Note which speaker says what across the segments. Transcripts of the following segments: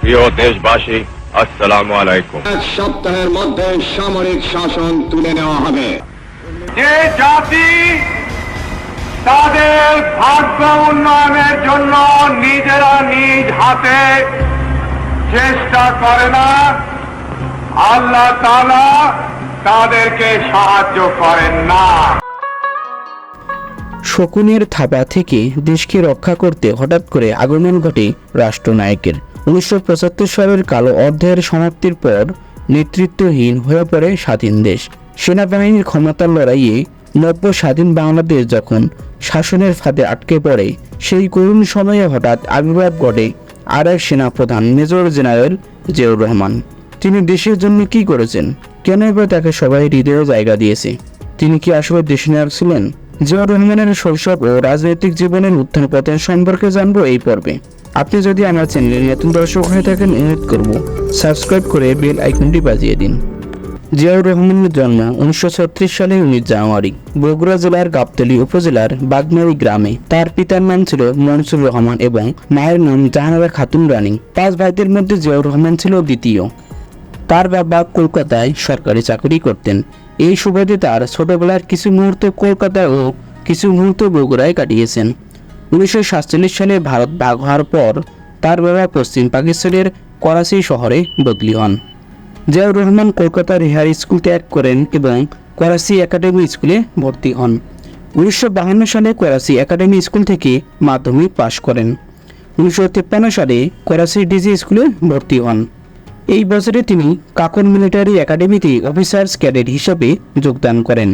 Speaker 1: প্রিয় দেশবাসী আসসালামু আলাইকুম।
Speaker 2: এক সপ্তাহের মধ্যে সামরিক শাসন তুলে নেওয়া হবে।
Speaker 3: যে জাতি তাদের ভাগ্য উন্নয়নের জন্য নিজেরা নিজ হাতে চেষ্টা করে না আল্লাহ তালা তাদেরকে সাহায্য করেন না।
Speaker 4: শকুনের থাবা থেকে দেশকে রক্ষা করতে হঠাৎ করে আগমন ঘটে রাষ্ট্রনায়কের। উনিশশো পঁচাত্তর সালের কালো অধ্যায়ের সমাপ্তির পর নেতৃত্বহীন হয়ে পড়ে স্বাধীন দেশ। সেনাবাহিনীর ক্ষমতার লড়াইয়ে নব্য স্বাধীন বাংলাদেশ যখন শাসনের ফাঁদে আটকে পড়ে, সেই করুণ সময়ে হঠাৎ আবির্ভাব ঘটে আর এক সেনাপ্রধান, মেজর জেনারেল জিয়াউর রহমান। তিনি দেশের জন্য কি করেছেন? কেন এবার তাকে সবাই হৃদয়ে জায়গা দিয়েছে? তিনি কি আসলে দেশ দেশনায়ক ছিলেন? জিয়াউর রহমানের শৈশব ও রাজনৈতিক জীবনের উত্থান পতন সম্পর্কে জানব এই পর্বে। আপনি যদি আমার চ্যানেলে নতুন দর্শক হয়ে থাকেন, অনুরোধ করব সাবস্ক্রাইব করে বেল আইকনটি বাজিয়ে দিন। জিয়াউর রহমানের জন্ম উনিশশো সালের উনিশ জানুয়ারি বগুড়া জেলার গাবতলী উপজেলার বাগমারি গ্রামে। তার পিতার নাম ছিল মনসুর রহমান এবং মায়ের নাম জাহানারা খাতুন রানী। পাঁচ ভাইদের মধ্যে জিয়াউর রহমান ছিল দ্বিতীয়। তার বাবা কলকাতায় সরকারি চাকরি করতেন। এই সুবাদে তার ছোটবেলার কিছু মুহূর্ত কলকাতা ও কিছু মুহূর্ত বগুড়ায় কাটিয়েছেন। উনিশশো সাতচল্লিশ সালে ভারত ভাগ হওয়ার পর তার বাবা পশ্চিম পাকিস্তানের করাচি শহরে বদলি হন। জিয়াউর রহমান কলকাতার রিহার স্কুল ত্যাগ করেন এবং করাচি একাডেমি স্কুলে ভর্তি হন। উনিশশো বাহান্ন সালে করাচি একাডেমি স্কুল থেকে মাধ্যমিক পাশ করেন। উনিশশো তিপ্পান্ন সালে করাচি ডিজি স্কুলে ভর্তি হন। এই বছরে তিনি কাকন মিলিটারি একাডেমিতে অফিসার্স ক্যাডেট হিসেবে যোগদান করেন।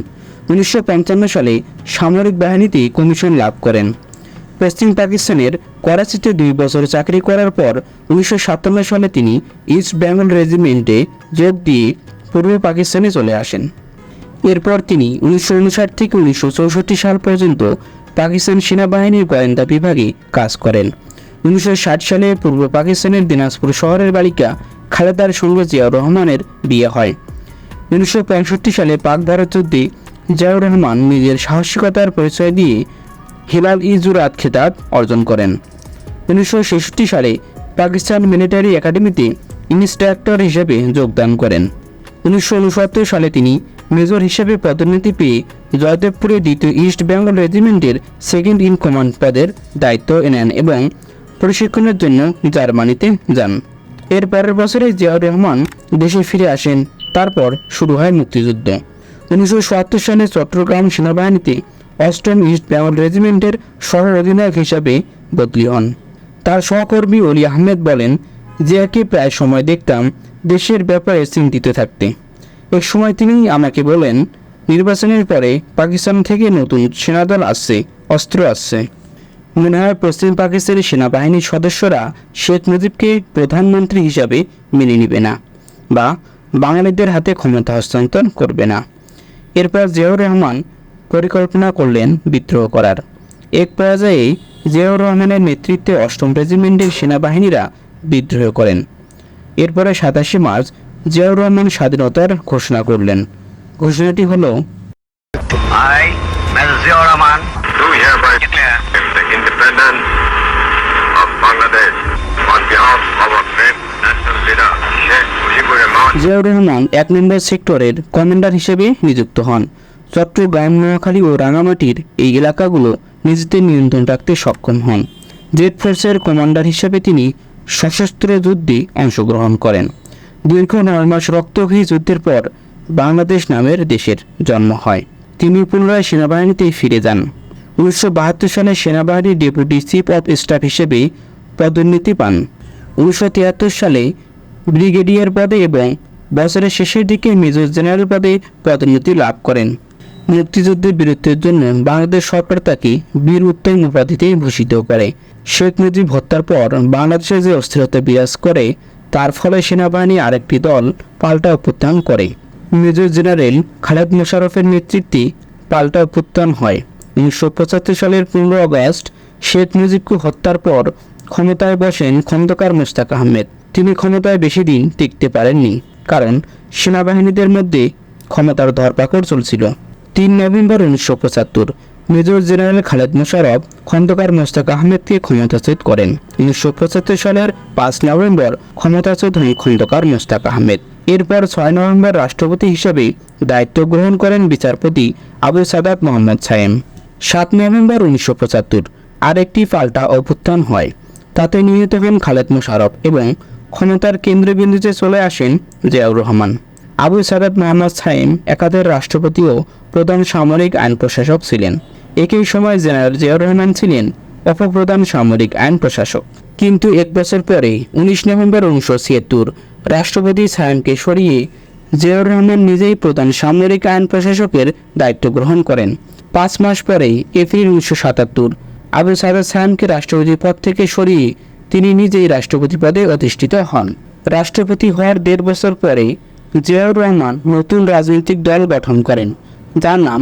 Speaker 4: উনিশশো পঞ্চান্ন সালে সামরিক বাহিনীতে কমিশন লাভ করেন। পশ্চিম পাকিস্তানের করাচিতে দুই বছর চাকরি করার পর উনিশশো সাতান্ন সালে তিনি ইস্ট বেঙ্গল রেজিমেন্টে যোগ দিয়ে পূর্ব পাকিস্তানে চলে আসেন। এরপর তিনি উনিশশো উনষাট থেকে উনিশশো চৌষট্টি সাল পর্যন্ত পাকিস্তান সেনাবাহিনীর গোয়েন্দা বিভাগে কাজ করেন। উনিশশো ষাট সালে পূর্ব পাকিস্তানের দিনাজপুর শহরের বালিকা খালেদার সঙ্গে জিয়াউর রহমানের বিয়ে হয়। উনিশশো পঁয়ষট্টি সালে পাক ভারত যুদ্ধে জিয়াউর রহমান নিজের সাহসিকতার পরিচয় দিয়ে হিলাল ইজুরাত খেতাব অর্জন করেন। উনিশশো ছেষট্টি সালে পাকিস্তান মিলিটারি একাডেমিতে ইনস্ট্রাক্টর হিসেবে যোগদান করেন। উনিশশো উনসত্তর সালে তিনি মেজর হিসেবে পদোন্নতি পেয়ে জয়দেবপুরে দ্বিতীয় ইস্ট বেঙ্গল রেজিমেন্টের সেকেন্ড ইন কমান্ড পদের দায়িত্ব নেন এবং প্রশিক্ষণের জন্য জার্মানিতে যান। এর পরের বছরে জিয়াউর রহমান দেশে ফিরে আসেন। তারপর শুরু হয় মুক্তিযুদ্ধ। উনিশশো চুয়াত্তর সালে চট্টগ্রাম সেনাবাহিনীতে অষ্টম ইস্ট বেঙ্গল রেজিমেন্টের সহ অধিনায়ক হিসাবে বদলি হন। তার সহকর্মী অলি আহমেদ বলেন, জিয়াকে প্রায় সময় দেখতাম দেশের ব্যাপারে চিন্তিত থাকতে। এক সময় তিনি আমাকে বলেন, নির্বাচনের পরে পাকিস্তান থেকে নতুন সেনাদল আসছে, অস্ত্র আসছে। মনে হয় পশ্চিম পাকিস্তানের সেনাবাহিনীর সদস্যরা শেখ মুজিবকে প্রধানমন্ত্রী হিসাবে মেনে নেবে না বা বাঙালিদের হাতে ক্ষমতা হস্তান্তর করবে না। এরপর জিয়াউর রহমান পরিকল্পনা করলেন বিদ্রোহ করার। এক পর্যায়ে জিয়াউর রহমানের নেতৃত্বে অষ্টম রেজিমেন্টের সেনাবাহিনীরা বিদ্রোহ করেন। এরপরে সাতাশে মার্চ জিয়াউর রহমান স্বাধীনতার ঘোষণা করলেন। ঘোষণাটি হলো.
Speaker 5: Zia Rahman,
Speaker 6: do hereby
Speaker 5: declare
Speaker 6: the independence of Bangladesh on behalf of our great national leader, Sheikh Mujibur Rahman.
Speaker 4: Ziaur Rahman এক নম্বর সেক্টরের কমান্ডার হিসেবে নিযুক্ত হন। চট্টগ্রাম নোয়াখালী ও রাঙামাটির এই এলাকাগুলো নিজেদের নিয়ন্ত্রণ রাখতে সক্ষম হন। জেড ফোর্সের কমান্ডার হিসেবে তিনি সশস্ত্র যুদ্ধে অংশগ্রহণ করেন। দীর্ঘ নয় মাস রক্তক্ষয়ী যুদ্ধের পর বাংলাদেশ নামের দেশের জন্ম হয়। তিনি পুনরায় সেনাবাহিনীতে ফিরে যান। উনিশশো বাহাত্তর সালে সেনাবাহিনীর ডেপুটি চিফ অফ স্টাফ হিসেবে পদোন্নতি পান। উনিশশো তিয়াত্তর সালে ব্রিগেডিয়ার পদে এবং বছরের শেষের দিকে মেজর জেনারেল পদে পদোন্নতি লাভ করেন। মুক্তিযুদ্ধের বীরত্বের জন্য বাংলাদেশ সরকার তাকে বীর উত্তম উপাধিতে ভূষিত করে। শেখ মুজিব হত্যার পর বাংলাদেশে যে অস্থিরতা বিরাজ করে, তার ফলে সেনাবাহিনী আরেকটি দল পাল্টা অভ্যুত্থান করে। মেজর জেনারেল খালেদ মোশারফের নেতৃত্বে পাল্টা অভ্যুত্থান হয়। উনিশশো পঁচাত্তর সালের পনেরো আগস্ট শেখ মুজিবকে হত্যার পর ক্ষমতায় বসেন খন্দকার মোস্তাক আহমেদ। তিনি ক্ষমতায় বেশি দিন টিকতে পারেননি, কারণ সেনাবাহিনীদের মধ্যে ক্ষমতার ধরপাকড় চলছিল। তিন নভেম্বর উনিশশো পঁচাত্তর মেজর জেনারেল খালেদ মোশারফ খন্দকার মোস্তাক আহমেদকে ক্ষমতাচ্যুত করেন। উনিশশো পঁচাত্তর সালের পাঁচ নভেম্বর ক্ষমতাচ্যুত হন খন্দকার মোস্তাক আহমেদ। এরপর ছয় নভেম্বর রাষ্ট্রপতি হিসেবে দায়িত্ব গ্রহণ করেন বিচারপতি আবু সাদাত মোহাম্মদ সায়েম। সাত নভেম্বর উনিশশো পঁচাত্তর, আরেকটি পাল্টা অভ্যুত্থান হয়। তাতে নিহত হন খালেদ মোশারফ এবং ক্ষমতার কেন্দ্রবিন্দুতে চলে আসেন জিয়াউর রহমান। আবু সাদাত মোহাম্মদ সাইম একাদের রাষ্ট্রপতি ও প্রধান সামরিক আইন প্রশাসক ছিলেন। একই সময় জেনারেল জিয়াউর রহমান ছিলেন উপপ্রধান সামরিক আইন প্রশাসক। কিন্তু এক বছর পরে উনিশ নভেম্বর উনিশশো ছিয়াত্তর, রাষ্ট্রপতি সায়েমকে সরিয়ে জিয়াউর রহমান নিজেই প্রধান সামরিক আইন প্রশাসকের দায়িত্ব গ্রহণ করেন। পাঁচ মাস পরেই এপ্রিল উনিশশো সাতাত্তর, আবু সাদাত সায়েমকে রাষ্ট্রপতি পদ থেকে সরিয়ে তিনি নিজেই রাষ্ট্রপতি পদে অধিষ্ঠিত হন। রাষ্ট্রপতি হওয়ার দেড় বছর পরে জিয়াউর রহমান নতুন রাজনৈতিক দল গঠন করেন, যার নাম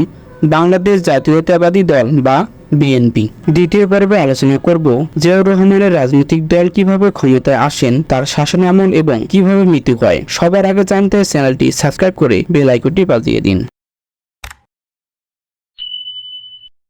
Speaker 4: বাংলাদেশ জাতীয়তাবাদী দল বা বিএনপি দ্বিতীয় পর্বে আলোচনা করব জিয়াউর রহমানের রাজনৈতিক দল কীভাবে ক্ষমতায় আসেন, তার শাসন আমল এবং কীভাবে মৃত্যু হয়। সবার আগে জানতে চ্যানেলটি সাবস্ক্রাইব করে বেল আইকনটি বাজিয়ে দিন।